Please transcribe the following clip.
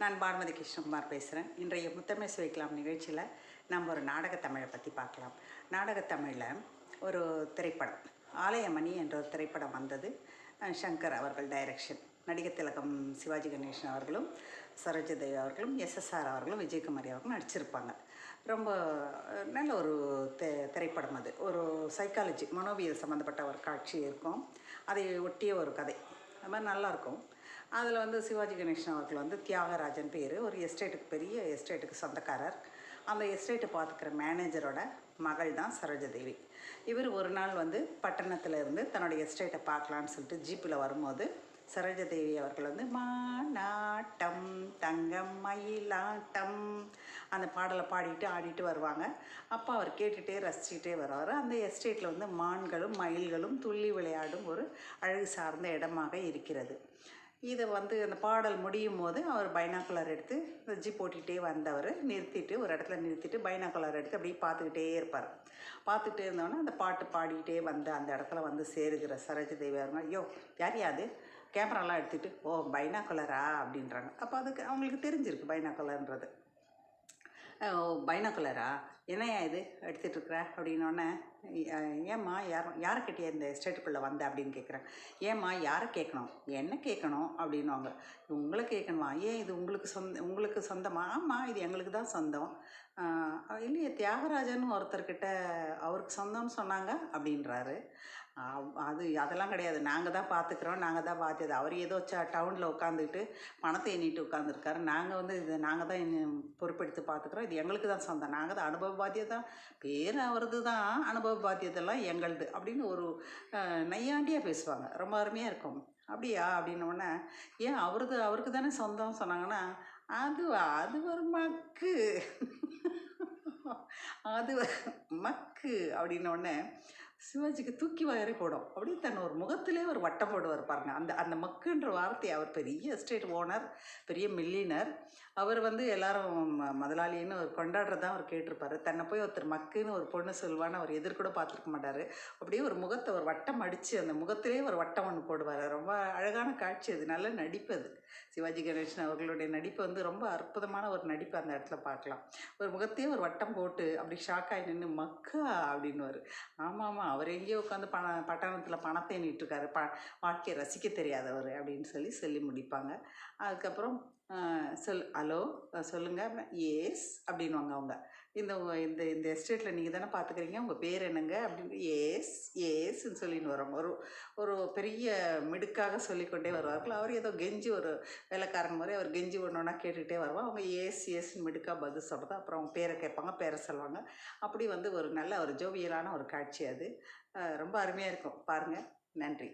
நான் பானுமதி கிருஷ்ணகுமார் பேசுகிறேன் இன்றைய முத்தமிழ் சுவைக்கலாம் நிகழ்ச்சியில் நம்ம ஒரு நாடகத்தமிழை பற்றி பார்க்கலாம். நாடகத்தமிழில் ஒரு திரைப்படம் ஆலயமணி என்ற ஒரு திரைப்படம் வந்தது. சங்கர் அவர்கள் டைரக்ஷன் நடிகர் திலகம் சிவாஜி கணேசன் அவர்களும் சரோஜதேவி அவர்களும் எஸ்எஸ்ஆர் அவர்களும் விஜயகுமாரி அவர்களும் நடிச்சிருப்பாங்க. ரொம்ப நல்ல ஒரு தெ திரைப்படம் அது. ஒரு சைக்காலஜி மனோவியல் சம்மந்தப்பட்ட ஒரு காட்சி இருக்கும். அதை ஒட்டிய ஒரு கதை. அது மாதிரி நல்லாயிருக்கும். அதில் வந்து சிவாஜி கணேசன் அவர்கள் வந்து தியாகராஜன் பேர். ஒரு எஸ்டேட்டுக்கு பெரிய எஸ்டேட்டுக்கு சொந்தக்காரர். அந்த எஸ்டேட்டை பார்த்துக்கிற மேனேஜரோட மகள் தான் சரோஜதேவி. இவர் ஒரு நாள் வந்து பட்டணத்தில் இருந்து தன்னுடைய எஸ்டேட்டை பார்க்கலான்னு சொல்லிட்டு ஜீப்பில் வரும்போது சரோஜதேவி அவர்கள் வந்து மாநாட்டம் தங்கம் மயிலாட்டம் அந்த பாடலை பாடிட்டு ஆடிட்டு வருவாங்க. அப்போ அவர் கேட்டுகிட்டே ரசிச்சுட்டே வருவார். அந்த எஸ்டேட்டில் வந்து மான்களும் மயில்களும் துள்ளி விளையாடும் ஒரு அழகு சார்ந்த இடமாக இருக்கிறது. இதை வந்து அந்த பாடல் முடியும் போது அவர் பைனாக்குலர் எடுத்து ஜிப் போட்டுகிட்டே வந்தவர். நிறுத்திட்டு ஒரு இடத்துல நிறுத்திட்டு பைனாக்குலர் எடுத்து அப்படியே பார்த்துக்கிட்டே இருப்பார். பார்த்துக்கிட்டே இருந்தோன்னே அந்த பாட்டு பாடிக்கிட்டே வந்து அந்த இடத்துல வந்து சேருகிற சரோஜ தேவியாருங்க ஐயோ யார் யாது கேமராலாம் எடுத்துகிட்டு ஓ பைனாக்குலரா அப்படின்றாங்க. அப்போ அதுக்கு அவங்களுக்கு தெரிஞ்சிருக்கு பைனாக்குலர்ன்றது பைனாக்குலரா என்னையா இது எடுத்துகிட்டு இருக்கிற அப்படின்னோடனே ஏம்மா யார் யாரை இந்த எஸ்டேட்டுக்குள்ளே வந்த? அப்படின்னு கேட்குறேன். ஏம்மா யாரை கேட்கணும்? என்ன கேட்கணும்? அப்படின்னுவாங்க. உங்களை கேட்கணுமா? ஏன் இது உங்களுக்கு சொந்த உங்களுக்கு சொந்தமா? ஆமாம் இது எங்களுக்கு தான் சொந்தம். இல்லையே தியாகராஜன் ஒருத்தர்கிட்ட அவருக்கு சொந்தம்னு சொன்னாங்க? அப்படின்றாரு. அவ்- அது அதெல்லாம் கிடையாது. நாங்கள் தான் பார்த்துக்குறோம். நாங்கள் தான் பார்த்தது. அவர் ஏதோ ச டவுனில் உட்காந்துக்கிட்டு பணத்தை எண்ணிட்டு உட்காந்துருக்காரு. நாங்கள் வந்து இது நாங்கள் தான் பொறுப்பெடுத்து பார்த்துக்குறோம். இது எங்களுக்கு தான் சொந்தம். நாங்கள் தான் அனுபவம் பாத்தியதா பேர் அவரது தான் அனுபவ பாத்தியதெல்லாம் எங்களது அப்படின்னு ஒரு நையாண்டியாக பேசுவாங்க. ரொம்ப அருமையாக இருக்கும். அப்படியா? அப்படின்னோடனே ஏன் அவரது அவருக்கு தானே சொந்தம் சொன்னாங்கன்னா அது அது ஒரு மக்கு. அது மக்கு. அப்படின்னோடனே சிவாஜிக்கு தூக்கி வாரி போடும். அப்படியே தன் ஒரு முகத்திலே ஒரு வட்டம் போடுவார் பாருங்க. அந்த அந்த மக்குன்ற வார்த்தை அவர் பெரிய எஸ்டேட் ஓனர் பெரிய மில்லினர் அவர் வந்து எல்லாரும் முதலாளின்னு ஒரு கொண்டாடுறதான் அவர் கேட்டிருப்பாரு. தன்னை போய் ஒருத்தர் மக்குன்னு ஒரு பொண்ணு சொல்வான்னு அவர் எதிர்கூட பார்த்துருக்க மாட்டார். அப்படியே ஒரு முகத்தை ஒரு வட்டம் அடித்து அந்த முகத்திலே ஒரு வட்டம் ஒன்று போடுவார். ரொம்ப அழகான காட்சி அது. நல்ல நடிப்பு அது. சிவாஜி கணேசன் அவர்களுடைய நடிப்பு வந்து ரொம்ப அற்புதமான ஒரு நடிப்பு அந்த இடத்துல பார்க்கலாம். ஒரு முகத்தையே ஒரு வட்டம் போட்டு அப்படி ஷாக்காகி நின்று மக்கா! அப்படின்னுவார். ஆமாம் ஆமாம் அவர் எங்கேயோ உட்காந்து பண பட்டணத்தில் பணத்தை எண்ணிட்டுருக்காரு ப வாழ்க்கையை ரசிக்க தெரியாதவர் அப்படின்னு சொல்லி சொல்லி முடிப்பாங்க. அதுக்கப்புறம் சொல் ஹலோ சொல்லுங்கள் ஏஸ் அப்படின்வாங்க அவங்க. இந்த இந்த இந்த எஸ்டேட்டில் நீங்கள் தானே பார்த்துக்கிறீங்க உங்கள் பேர் என்னங்க? அப்படின்னு ஏஸ் ஏஸ்ன்னு சொல்லின்னு வரோம். ஒரு ஒரு பெரிய மிடுக்காக சொல்லிக்கொண்டே வருவார்கள் அவர் ஏதோ கெஞ்சி ஒரு வேலைக்காரங்க மாதிரி அவர் கெஞ்சி ஒன்று ஒன்றா கேட்டுக்கிட்டே வருவார். அவங்க ஏஸ் ஏஸ்ன்னு மிடுக்காக பதில் சொல்கிறது அப்புறம் அவங்க பேரை கேட்பாங்க பேரை சொல்லுவாங்க. அப்படி வந்து ஒரு நல்ல ஒரு ஜோவியலான ஒரு காட்சி அது. ரொம்ப அருமையாக இருக்கும். பாருங்கள் நன்றி.